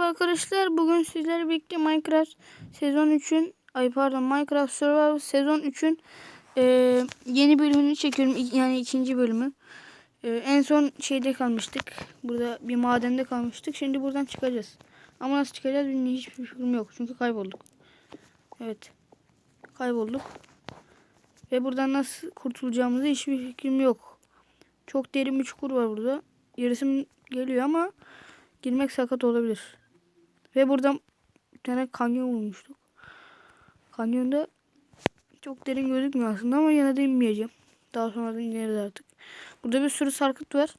Arkadaşlar bugün sizlerle birlikte Minecraft sezon 3'ün ay pardon Minecraft Survival sezon 3'ün eee, yeni bölümünü çekiyorum yani ikinci bölümü. Eee, en son şeyde kalmıştık. Burada bir madende kalmıştık. Şimdi buradan çıkacağız. Ama nasıl çıkacağız bilmiyorum hiçbir fikrim yok. Çünkü kaybolduk. Evet. Kaybolduk. Ve buradan nasıl kurtulacağımızı hiçbir fikrim yok. Çok derin bir çukur var burada. Yarısım geliyor ama girmek sakat olabilir. Ve buradan bir tane kanyon bulmuştuk. Kanyonda çok derin gözükmüyor aslında ama yine de inmeyeceğim. Daha sonradan ineriz artık. Burada bir sürü sarkıt var.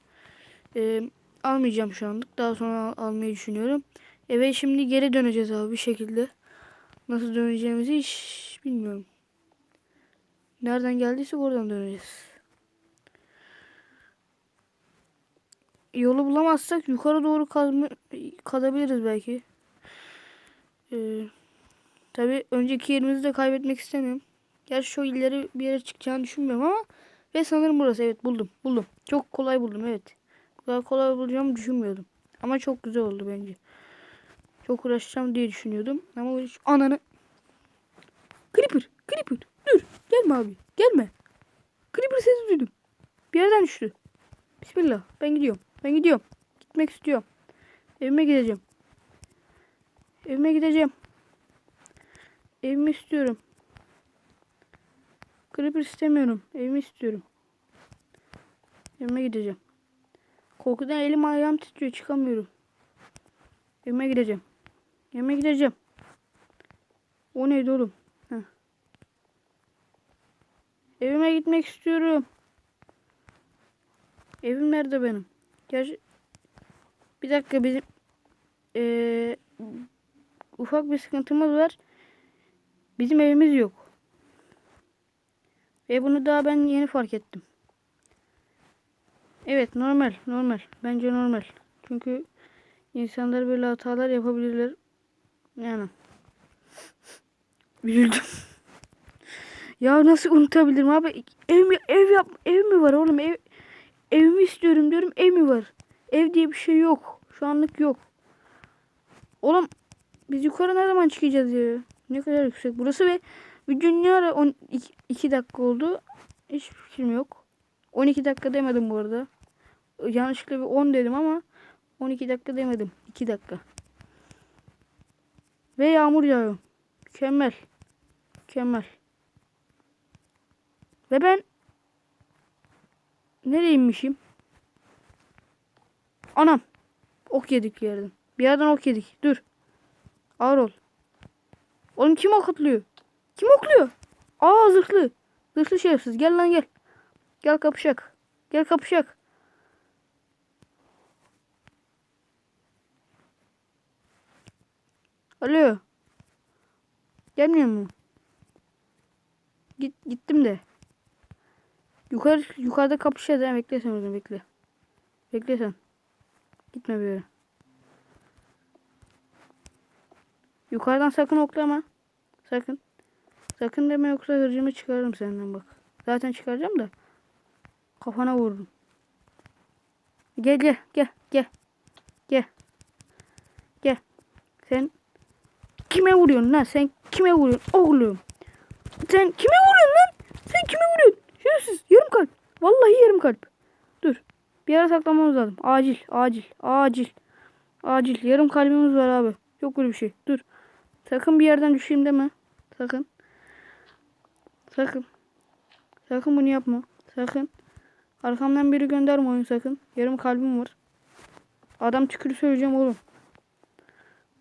Ee, almayacağım şu anlık. Daha sonra al- almayı düşünüyorum. Eve şimdi geri döneceğiz abi bir şekilde. Nasıl döneceğimizi hiç bilmiyorum. Nereden geldiyse oradan döneceğiz. Yolu bulamazsak yukarı doğru kazma, kazabiliriz belki. Ee, Tabi önceki yerimizi de kaybetmek istemiyorum. Gerçi şu ileri bir yere çıkacağını düşünmüyorum ama ve sanırım burası evet buldum buldum. Çok kolay buldum evet. Bu kadar kolay bulacağımı düşünmüyordum. Ama çok güzel oldu bence. Çok uğraşacağım diye düşünüyordum. Ama hiç ananı Creeper Creeper dur gelme abi gelme. Creeper sesi duydum. Bir yerden düştü. Bismillah ben gidiyorum. Ben gidiyorum. Gitmek istiyorum. Evime gideceğim. Evime gideceğim. Evimi istiyorum. Creeper istemiyorum. Evimi istiyorum. Evime gideceğim. Korkudan elim ayağım titriyor. Çıkamıyorum. Evime gideceğim. Evime gideceğim. O neydi oğlum? Heh. Evime gitmek istiyorum. Evim nerede benim? Gerçi bir dakika bizim eee, ufak bir sıkıntımız var. Bizim evimiz yok. Ve bunu daha ben yeni fark ettim. Evet normal normal. Bence normal. Çünkü insanlar böyle hatalar yapabilirler. Yani. Üzüldüm. ya nasıl unutabilirim abi? Ev mi, ev yap ev mi var oğlum? Ev evimi istiyorum diyorum. Ev mi var? Ev diye bir şey yok. Şu anlık yok. Oğlum biz yukarı ne zaman çıkacağız ya? Ne kadar yüksek burası ve videonun ne ara 12 2 dakika oldu. Hiç fikrim yok. 12 dakika demedim bu arada. Yanlışlıkla bir 10 dedim ama 12 dakika demedim. 2 dakika. Ve yağmur yağıyor. Mükemmel. Mükemmel. Ve ben nereye? Anam. Ok yedik bir yerden. Bir yerden ok yedik. Dur. Ağır ol. Oğlum kim ok atlıyor? Kim okluyor? Aa zırhlı. Zırhlı şerefsiz. Gel lan gel. Gel kapışak. Gel kapışak. Alo. Gelmiyor mu? Git, gittim de. Yukarı yukarıda kapışacağız. Bekle sen orada bekle. Bekle sen. Gitme bir yere. Yukarıdan sakın oklama. Sakın. Sakın deme yoksa hırcımı çıkarırım senden bak. Zaten çıkaracağım da. Kafana vururum. Gel gel gel gel. Gel. Gel. Sen kime vuruyorsun lan? Sen kime vuruyorsun oğlum? Sen kime vuruyorsun lan? Sen kime vuruyorsun? Şerefsiz. Yarım kalp. Vallahi yarım kalp. Dur. Bir yere saklamamız lazım. Acil. Acil. Acil. Acil. Yarım kalbimiz var abi. Yok böyle bir şey. Dur. Sakın bir yerden düşeyim deme. Sakın. Sakın. Sakın bunu yapma. Sakın. Arkamdan biri gönderme oyun sakın. Yarım kalbim var. Adam tükürü söyleyeceğim oğlum.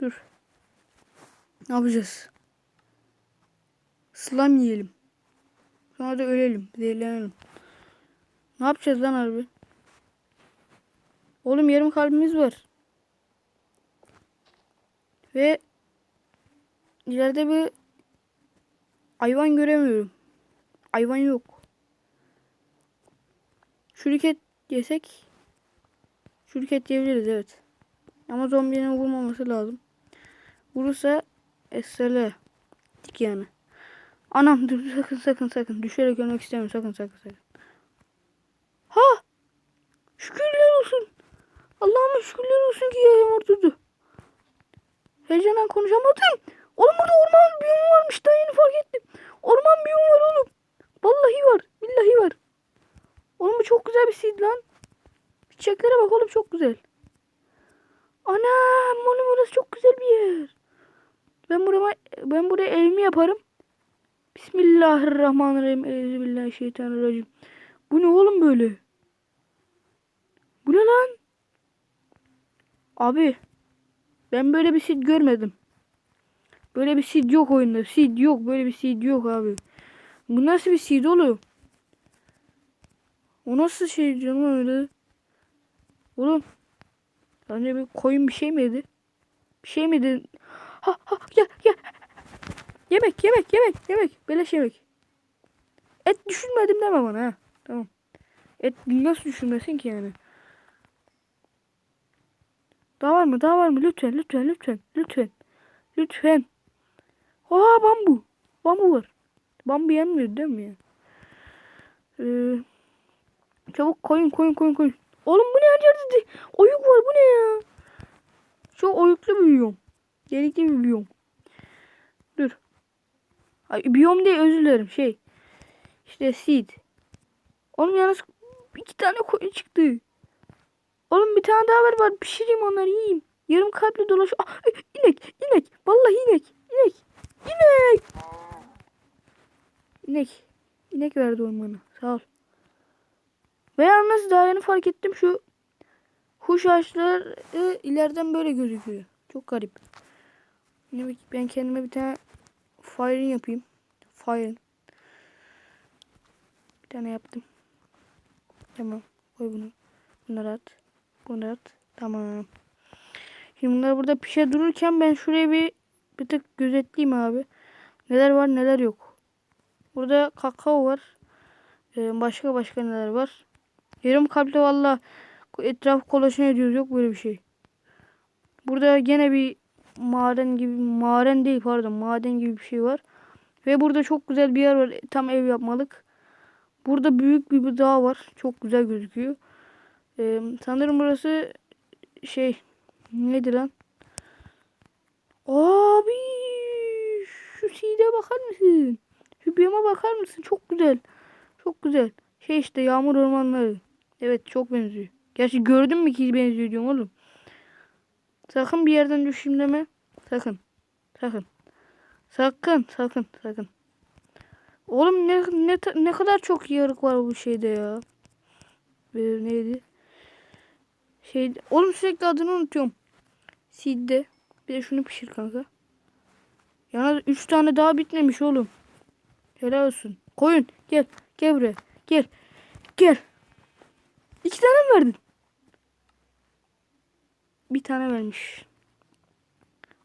Dur. Ne yapacağız? Slime yiyelim. Sonra da ölelim. Zehirlenelim. Ne yapacağız lan harbi? Oğlum yarım kalbimiz var. Ve ileride bir hayvan göremiyorum. Hayvan yok. Şuriket yesek şuriket yiyebiliriz evet. Ama zombinin vurmaması lazım. Vurursa esele dik yani. Anam dur sakın sakın sakın. Düşerek ölmek istemiyorum sakın sakın sakın. Ha! Şükürler olsun. Allah'ıma şükürler olsun ki yayım oturdu. Heyecandan konuşamadım. Oğlum burada orman biyomu varmış. Daha yeni fark ettim. Orman biyomu var oğlum. Vallahi var. Billahi var. Oğlum bu çok güzel bir seed lan. Çiçeklere bak oğlum çok güzel. Anam oğlum burası çok güzel bir yer. Ben buraya ben buraya evimi yaparım. Bismillahirrahmanirrahim. Euzubillahimineşşeytanirracim. Bu ne oğlum böyle? Bu ne lan? Abi ben böyle bir seed görmedim. Böyle bir seed yok oyunda. Seed yok. Böyle bir seed yok abi. Bu nasıl bir seed oğlum? O nasıl şey canım öyle? Oğlum. Bence bir koyun bir şey mi yedi? Bir şey mi yedi? Ha ha ya ya. Yemek yemek yemek yemek. Beleş yemek. Et düşünmedim deme bana ha. Tamam. Et nasıl düşünmesin ki yani? Daha var mı? Daha var mı? Lütfen lütfen lütfen lütfen. Lütfen. Oha bambu. Bambu var. Bambu yenmiyor değil mi ya? Ee, çabuk koyun koyun koyun koyun. Oğlum bu ne her yerde? de- Oyuk var bu ne ya? Çok oyuklu biyom. Delikli bir biyom. Dur. Ay, biyom değil özür dilerim şey. İşte seed. Oğlum yalnız iki tane koyun çıktı. Oğlum bir tane daha var var pişireyim onları yiyeyim. Yarım kalple dolaş. Ah, inek inek. Vallahi inek. İnek. İnek. İnek. İnek verdi ormanı. Sağ ol. Ve yalnız daha yeni fark ettim şu kuş ağaçları ileriden böyle gözüküyor. Çok garip. Ben kendime bir tane fire'in yapayım. Fire. Bir tane yaptım. Tamam. Koy bunu. Bunları at. Bunları at. Tamam. Şimdi bunlar burada pişe dururken ben şuraya bir bir tık gözetleyeyim abi. Neler var neler yok. Burada kakao var. Ee, başka başka neler var. Yarım kalpli valla etraf kolaşan ediyoruz. Yok böyle bir şey. Burada gene bir maden gibi maden değil pardon maden gibi bir şey var. Ve burada çok güzel bir yer var. Tam ev yapmalık. Burada büyük bir dağ var. Çok güzel gözüküyor. Ee, sanırım burası şey neydi lan? Abi şu seed'e bakar mısın? Şu biyoma bakar mısın? Çok güzel. Çok güzel. Şey işte yağmur ormanları. Evet çok benziyor. Gerçi gördün mü ki benziyor diyorum oğlum. Sakın bir yerden düşeyim deme. Sakın. Sakın. Sakın. Sakın. Sakın. Oğlum ne ne ne kadar çok yarık var bu şeyde ya. Ee, neydi? Şey, oğlum sürekli adını unutuyorum. Sidde. Bir de şunu pişir kanka. Yalnız 3 tane daha bitmemiş oğlum. Helal olsun. Koyun gel. Gel buraya. Gel. Gel. İki tane mi verdin? Bir tane vermiş.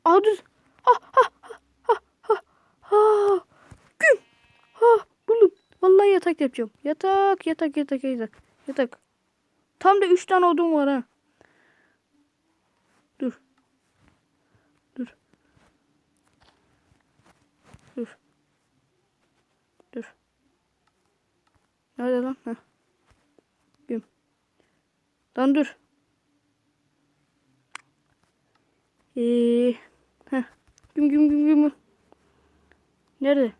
Aa dur. Ha ha ha ha ha ha. Güm. Ha buldum. Vallahi yatak yapacağım. Yatak yatak yatak yatak. Yatak. Tam da üç tane odun var ha. Dur. Dur. Dur. Dur. Nerede lan? Heh. Güm. Lan dur. Ee, heh. Güm güm güm güm. Nerede?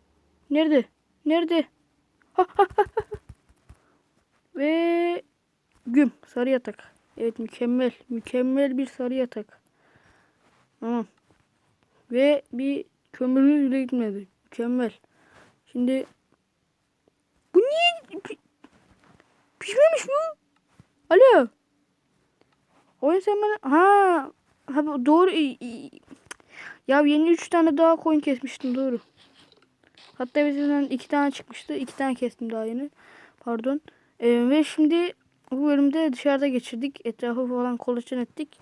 Nerede? Nerede? Ve güm sarı yatak. Evet mükemmel. Mükemmel bir sarı yatak. Tamam. Ve bir kömürümüz bile gitmedi. Mükemmel. Şimdi bu niye pi- pişmemiş bu? Alo. Oyun sen bana ha ha doğru ya yeni üç tane daha koyun kesmiştim doğru. Hatta bizden iki tane çıkmıştı. iki tane kestim daha yeni. Pardon. Ee, ve şimdi bu bölümde dışarıda geçirdik. Etrafı falan kolaçan ettik.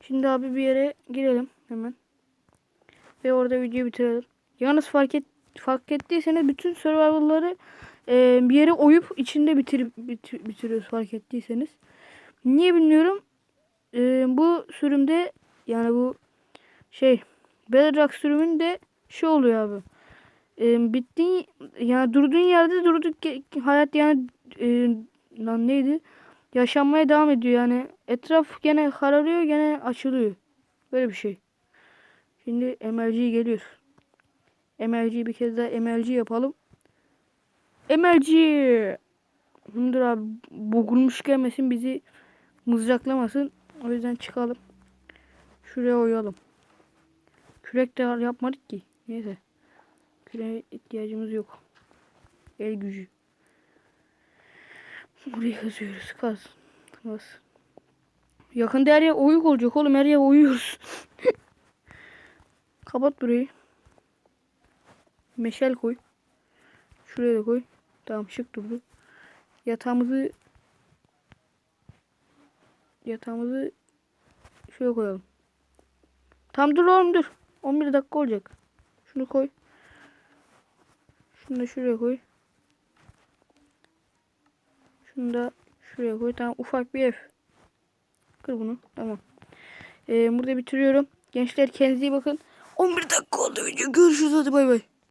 Şimdi abi bir yere girelim hemen. Ve orada videoyu bitirelim. Yalnız fark et fark ettiyseniz bütün survival'ları e, bir yere oyup içinde bitir, bitir, bitiriyoruz fark ettiyseniz. Niye bilmiyorum. E, bu sürümde yani bu şey Bedrock sürümünde şey oluyor abi. E, bittiğin yani durduğun yerde durduk hayat yani e, lan neydi? Yaşanmaya devam ediyor yani. Etraf gene kararıyor gene açılıyor. Böyle bir şey. Şimdi MLG geliyor. MLG bir kez daha MLG yapalım. MLG. Hındır abi bogulmuş gelmesin bizi mızraklamasın. O yüzden çıkalım. Şuraya oyalım. Kürek de yapmadık ki. Neyse. Küreğe ihtiyacımız yok. El gücü. Buraya kazıyoruz. Kaz. Kaz. Yakında her yer oyuk olacak oğlum. Her yer uyuyoruz. Kapat burayı. Meşal koy. Şuraya da koy. Tamam şık durdu. Yatağımızı yatağımızı şuraya koyalım. Tam dur oğlum dur. 11 dakika olacak. Şunu koy. Şunu da şuraya koy. Şunu da şuraya koy. Tamam ufak bir ev. Kır bunu. Tamam. Ee, burada bitiriyorum. Gençler kendinize iyi bakın. 11 dakika oldu video. Görüşürüz hadi bay bay.